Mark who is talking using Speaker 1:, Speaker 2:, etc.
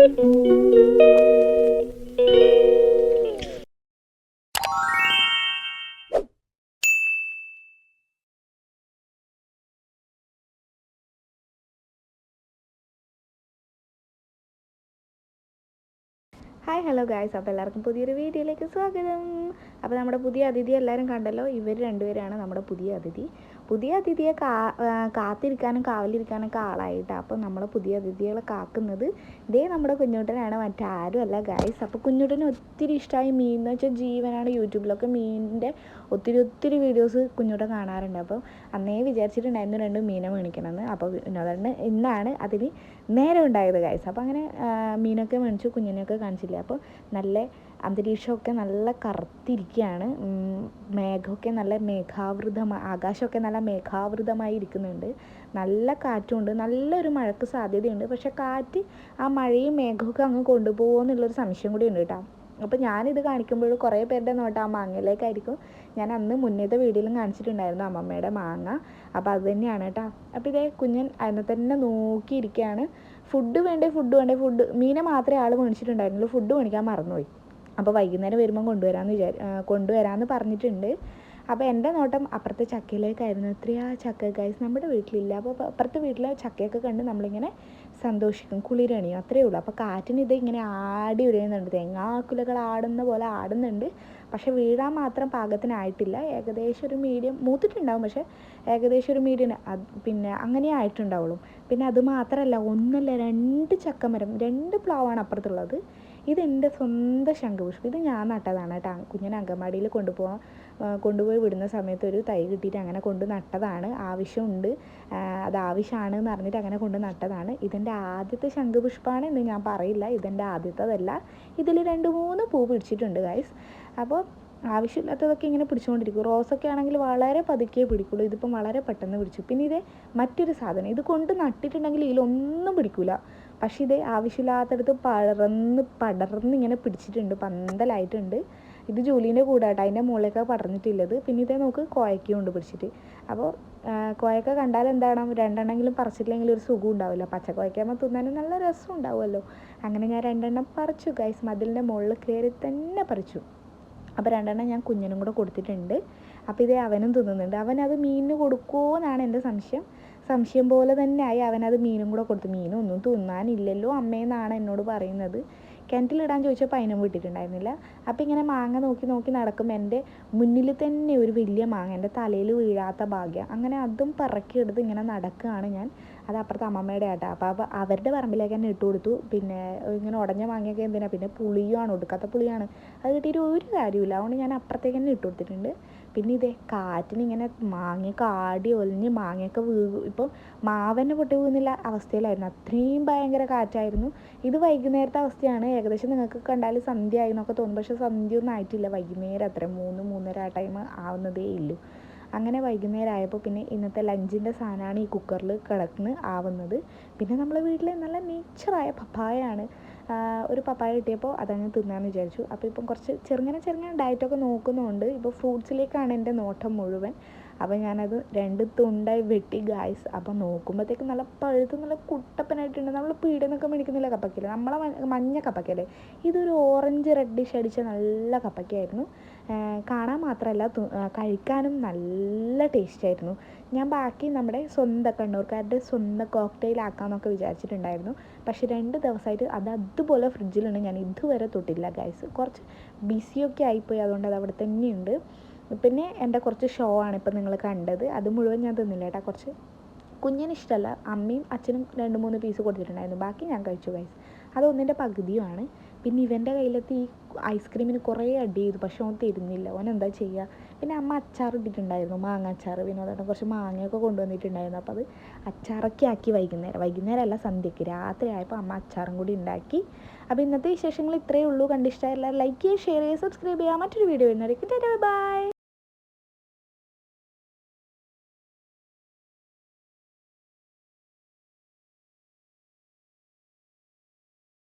Speaker 1: Hi hello guys അപ്പോൾ എല്ലാവർക്കും പുതിയൊരു വീഡിയോയിലേക്ക് സ്വാഗതം. അപ്പോൾ നമ്മുടെ പുതിയ അതിഥി എല്ലാവരും കണ്ടല്ലോ. ഇവർ രണ്ടുപേരാണ് നമ്മുടെ പുതിയ അതിഥി. പുതിയ അതിഥിയെ കാ കാത്തിരിക്കാനും കാവലിരിക്കാനൊക്കെ ആളായിട്ടാണ് അപ്പോൾ നമ്മൾ പുതിയ അതിഥികളെ കാക്കുന്നത്. ഇതേ നമ്മുടെ കുഞ്ഞുട്ടനാണ് മറ്റാരും അല്ല ഗായ്സ് അപ്പോൾ കുഞ്ഞുട്ടന് ഒത്തിരി ഇഷ്ടമായി മീൻ എന്ന് വെച്ചാൽ ജീവനാണ് യൂട്യൂബിലൊക്കെ മീനിന്റെ ഒത്തിരി ഒത്തിരി വീഡിയോസ് കുഞ്ഞുട്ടൻ കാണാറുണ്ട്. അപ്പോൾ അന്നേ വിചാരിച്ചിട്ടുണ്ടായിരുന്നു രണ്ട് മീനെ മേണിക്കണമെന്ന് അപ്പോൾ വിനോദന് ഇന്നാണ് അതിന് നേരം ഉണ്ടായത് ഗായ്സ് അപ്പോൾ അങ്ങനെ മീനൊക്കെ മേടിച്ചു കുഞ്ഞിനെയൊക്കെ കാണിച്ചില്ല? അപ്പോൾ നല്ല അന്തരീക്ഷമൊക്കെ നല്ല കറുത്തിരിക്കുകയാണ്. മേഘമൊക്കെ നല്ല മേഘാവൃതമായി ആകാശമൊക്കെ നല്ല മേഘാവൃതമായി ഇരിക്കുന്നുണ്ട്. നല്ല കാറ്റുണ്ട് നല്ലൊരു മഴയ്ക്ക് സാധ്യതയുണ്ട്. പക്ഷേ കാറ്റ് ആ മഴയും മേഘമൊക്കെ അങ്ങ് കൊണ്ടുപോകുമോ എന്നുള്ളൊരു സംശയം കൂടി ഉണ്ട് കേട്ടോ. അപ്പോൾ ഞാനിത് കാണിക്കുമ്പോൾ കുറേ പേരുടെ നോട്ട് ആ മാങ്ങയിലേക്കായിരിക്കും. ഞാൻ അന്ന് മുന്നേത്തെ വീഡിയോയിലും കാണിച്ചിട്ടുണ്ടായിരുന്നു അമ്മമ്മയുടെ മാങ്ങ. അപ്പോൾ അത് തന്നെയാണ് കേട്ടോ. അപ്പോൾ ഇതേ കുഞ്ഞൻ അതിനെ തന്നെ നോക്കിയിരിക്കുകയാണ്. ഫുഡ് വേണ്ടേ ഫുഡ് വേണ്ടേ ഫുഡ്. മീനെ മാത്രമേ ആൾ മേടിച്ചിട്ടുണ്ടായിരുന്നുള്ളൂ. ഫുഡ് മേടിക്കാൻ മറന്നുപോയി. അപ്പോൾ വൈകുന്നേരം വരുമ്പം കൊണ്ടുവരാമെന്ന് വിചാരി കൊണ്ടുവരാമെന്ന് പറഞ്ഞിട്ടുണ്ട്. അപ്പോൾ എന്റെ നോട്ടം അപ്പുറത്തെ ചക്കയിലേക്കായിരുന്നു. എത്രയാ ചക്ക ഗൈസ് നമ്മുടെ വീട്ടിലില്ല. അപ്പോൾ അപ്പുറത്തെ വീട്ടിലെ ചക്കയൊക്കെ കണ്ട് നമ്മളിങ്ങനെ സന്തോഷിക്കും. കുളിരണിയും അത്രയേ ഉള്ളൂ. അപ്പോൾ കാറ്റിന് ഇത് ഇങ്ങനെ ആടി ഉരയുന്നുണ്ട്. തേങ്ങാക്കുലകൾ ആടുന്ന പോലെ ആടുന്നുണ്ട്. പക്ഷേ വീഴാൻ മാത്രം പാകത്തിനായിട്ടില്ല. ഏകദേശം ഒരു മീഡിയം മൂത്തിട്ടുണ്ടാവും. പക്ഷേ ഏകദേശം ഒരു മീഡിയം പിന്നെ അങ്ങനെ ആയിട്ടുണ്ടാവുള്ളൂ. പിന്നെ അത് മാത്രമല്ല ഒന്നല്ല രണ്ട് ചക്കമരം രണ്ട് പ്ലാവാണ് അപ്പുറത്തുള്ളത്. ഇതെന്റെ സ്വന്തം ശംഖുപുഷ്പം. ഇത് ഞാൻ നട്ടതാണ് കേട്ടോ. കുഞ്ഞിനെ അങ്കമാടിയിൽ കൊണ്ടുപോകാൻ കൊണ്ടുപോയി വിടുന്ന സമയത്ത് ഒരു തൈ കിട്ടിയിട്ട് അങ്ങനെ കൊണ്ട് നട്ടതാണ്. ആവശ്യമുണ്ട്. അത് ആവശ്യമാണ് എന്ന് പറഞ്ഞിട്ട് അങ്ങനെ കൊണ്ട് നട്ടതാണ്. ഇതെന്റെ ആദ്യത്തെ ശംഖുപുഷ്പമാണ് എന്ന് ഞാൻ പറയില്ല. ഇതെന്റെ ആദ്യത്തേതല്ല. ഇതിൽ രണ്ട് മൂന്ന് പൂ പിടിച്ചിട്ടുണ്ട് ഗൈസ് അപ്പോൾ ആവശ്യമില്ലാത്തതൊക്കെ ഇങ്ങനെ പിടിച്ചുകൊണ്ടിരിക്കും. റോസൊക്കെ ആണെങ്കിൽ വളരെ പതുക്കെ പിടിക്കുള്ളൂ. ഇതിപ്പം വളരെ പെട്ടെന്ന് പിടിച്ചു. പിന്നെ ഇത് മറ്റൊരു സാധനം. ഇത് കൊണ്ട് നട്ടിട്ടുണ്ടെങ്കിൽ ഇതിലൊന്നും പിടിക്കില്ല പക്ഷേ ഇത് ആവശ്യമില്ലാത്തടത്ത് പടർന്ന് പടർന്ന് ഇങ്ങനെ പിടിച്ചിട്ടുണ്ട്. പന്തലായിട്ടുണ്ട്. ഇത് ജോലീന്റെ കൂടാട്ടോ. അതിന്റെ മുകളിലൊക്കെ പടർന്നിട്ടുള്ളത് പിന്നെ ഇതേ നമുക്ക് കോയക്കുണ്ട് പിടിച്ചിട്ട്. അപ്പോൾ കോയക്ക കണ്ടാൽ എന്താണ് രണ്ടെണ്ണെങ്കിലും പറിച്ചിട്ടില്ലെങ്കിൽ ഒരു സുഖം ഉണ്ടാവില്ല. പച്ചക്കോയക്കാകുമ്പോൾ തിന്നാനും നല്ല രസം ഉണ്ടാവുമല്ലോ. അങ്ങനെ ഞാൻ രണ്ടെണ്ണം പറിച്ചു. ഗൈസ് മതിലിന്റെ മുകളിൽ കയറി തന്നെ പറിച്ചു. അപ്പോൾ രണ്ടെണ്ണം ഞാൻ കുഞ്ഞിനും കൂടെ കൊടുത്തിട്ടുണ്ട്. അപ്പോൾ ഇതേ അവനും തിന്നുന്നുണ്ട്. അവനത് മീനിന് കൊടുക്കുമോ എന്നാണ് എന്റെ സംശയം. സംശയം പോലെ തന്നെ ആയി. അവനത് മീനും കൂടെ കൊടുത്തു. മീനൊന്നും തിന്നാനില്ലല്ലോ അമ്മയെന്നാണ് എന്നോട് പറയുന്നത്. കിണറ്റിലിടാൻ ചോദിച്ചപ്പോൾ അതിനും വിട്ടിട്ടുണ്ടായിരുന്നില്ല. അപ്പോൾ ഇങ്ങനെ മാങ്ങ നോക്കി നോക്കി നടക്കുമ്പോൾ എന്റെ മുന്നിൽ തന്നെ ഒരു വലിയ മാങ്ങ എന്റെ തലയിൽ വീഴാത്ത ഭാഗ്യം. അങ്ങനെ അതും പറക്കിയെടുത്ത് ഇങ്ങനെ നടക്കുകയാണ് ഞാൻ. അത് അപ്പുറത്തെ അമ്മമ്മയുടെ ആട്ടോ അപ്പോൾ അവരുടെ പറമ്പിലേക്ക് തന്നെ ഇട്ട് കൊടുത്തു. പിന്നെ ഇങ്ങനെ ഉടഞ്ഞ മാങ്ങയൊക്കെ എന്തിനാണ് പിന്നെ പുളിയുമാണ് ഒടുക്കാത്ത പുളിയാണ്. അത് കിട്ടിയിട്ട് ഒരു കാര്യമില്ല അതുകൊണ്ട് ഞാൻ അപ്പുറത്തേക്ക് തന്നെ ഇട്ട് കൊടുത്തിട്ടുണ്ട്. പിന്നെ ഇതേ കാറ്റിന് ഇങ്ങനെ മാങ്ങയൊക്കെ ആടി ഒലിഞ്ഞ് മാങ്ങയൊക്കെ വീഴും ഇപ്പം മാവന്നെ പൊട്ടി വീഴുന്നില്ല അവസ്ഥയിലായിരുന്നു. അത്രയും ഭയങ്കര കാറ്റായിരുന്നു. ഇത് വൈകുന്നേരത്തെ അവസ്ഥയാണ്. ഏകദേശം നിങ്ങൾക്ക് കണ്ടാൽ സന്ധ്യ ആയി എന്നൊക്കെ തോന്നും പക്ഷേ സന്ധ്യ ഒന്നും ആയിട്ടില്ല. വൈകുന്നേരം അത്ര മൂന്ന് മൂന്നര ആ ടൈം ആവുന്നതേ ഉള്ളൂ. അങ്ങനെ വൈകുന്നേരം ആയപ്പോൾ പിന്നെ ഇന്നത്തെ ലഞ്ചിന്റെ സാധനമാണ് ഈ കുക്കറിൽ കിടന്ന് ആവുന്നത്. പിന്നെ നമ്മളെ വീട്ടിൽ നല്ല നേച്ചറായ പപ്പായയാണ്. ഒരു പപ്പായ കിട്ടിയപ്പോൾ അതങ്ങ് തിന്നാന്ന് വിചാരിച്ചു. അപ്പോൾ ഇപ്പം കുറച്ച് ചെറുങ്ങനെ ചെറുങ്ങനെ ഡയറ്റൊക്കെ നോക്കുന്നുണ്ട് ഇപ്പോൾ ഫ്രൂട്ട്സിലേക്കാണ് എന്റെ നോട്ടം മുഴുവൻ. അപ്പോൾ ഞാനത് രണ്ട് തുണ്ടായി വെട്ടി ഗായ്സ് അപ്പോൾ നോക്കുമ്പോഴത്തേക്ക് നല്ല പഴുത്ത് നല്ല കുട്ടപ്പനായിട്ടുണ്ട്. നമ്മൾ പീടിയിൽ മേടിക്കുന്നില്ല കപ്പക്കല്ല നമ്മളെ മഞ്ഞ കപ്പക്കല്ലേ ഇതൊരു ഓറഞ്ച് റെഡിഷ് അടിച്ച നല്ല കപ്പയ്ക്കായിരുന്നു ആ, കാണാൻ മാത്രമല്ല കഴിക്കാനും നല്ല ടേസ്റ്റ് ആയിരുന്നു. ഞാൻ ബാക്കി നമ്മുടെ സ്വന്തം കണ്ണൂർക്കാരുടെ സ്വന്തം കോക്ടെയിൽ ആക്കാമെന്നൊക്കെ വിചാരിച്ചിട്ടുണ്ടായിരുന്നു. പക്ഷേ രണ്ട് ദിവസമായിട്ട് അത് അതുപോലെ ഫ്രിഡ്ജിലുണ്ട് ഞാൻ ഇതുവരെ തൊട്ടില്ല ഗൈസ് കുറച്ച് ബിസിയൊക്കെ ആയിപ്പോയി. അതുകൊണ്ട് അത് അവിടെ തന്നെയുണ്ട്. പിന്നെ എന്റെ കുറച്ച് ഷോ ആണ് ഇപ്പം നിങ്ങൾ കണ്ടത്. അത് മുഴുവൻ ഞാൻ തിന്നില്ല കേട്ടോ. കുറച്ച് കുഞ്ഞിന് ഇഷ്ടമല്ല. അമ്മയും അച്ഛനും രണ്ട് മൂന്ന് പീസ് കൊടുത്തിട്ടുണ്ടായിരുന്നു. ബാക്കി ഞാൻ കഴിച്ചു ഗൈസ് അതൊന്നിന്റെ പകുതിയുമാണ്. പിന്നെ ഇവന്റെ കയ്യിലെത്തി ഈ ഐസ്ക്രീമിന് കുറേ അടി ചെയ്തു. പക്ഷെ ഓൻ തരുന്നില്ല ഓൻ എന്താ ചെയ്യുക? പിന്നെ അമ്മ അച്ചാർ ഇട്ടിട്ടുണ്ടായിരുന്നു. മാങ്ങ അച്ചാർ. വിനോദം കുറച്ച് മാങ്ങയൊക്കെ കൊണ്ടുവന്നിട്ടുണ്ടായിരുന്നു. അപ്പോൾ അത് അച്ചാറൊക്കെ ആക്കി വൈകുന്നേരം. വൈകുന്നേരം അല്ല സന്ധ്യയ്ക്ക് രാത്രി ആയപ്പോൾ അമ്മ അച്ചാറും കൂടി ഉണ്ടാക്കി. അപ്പോൾ ഇന്നത്തെ വിശേഷങ്ങൾ ഇത്രയേ ഉള്ളൂ. കണ്ടിഷ്ടമായില്ല ലൈക്ക് ചെയ്യുക ഷെയർ ചെയ്യുക സബ്സ്ക്രൈബ് ചെയ്യുക. മറ്റൊരു വീഡിയോ വരുന്നവരേക്ക് ബൈ.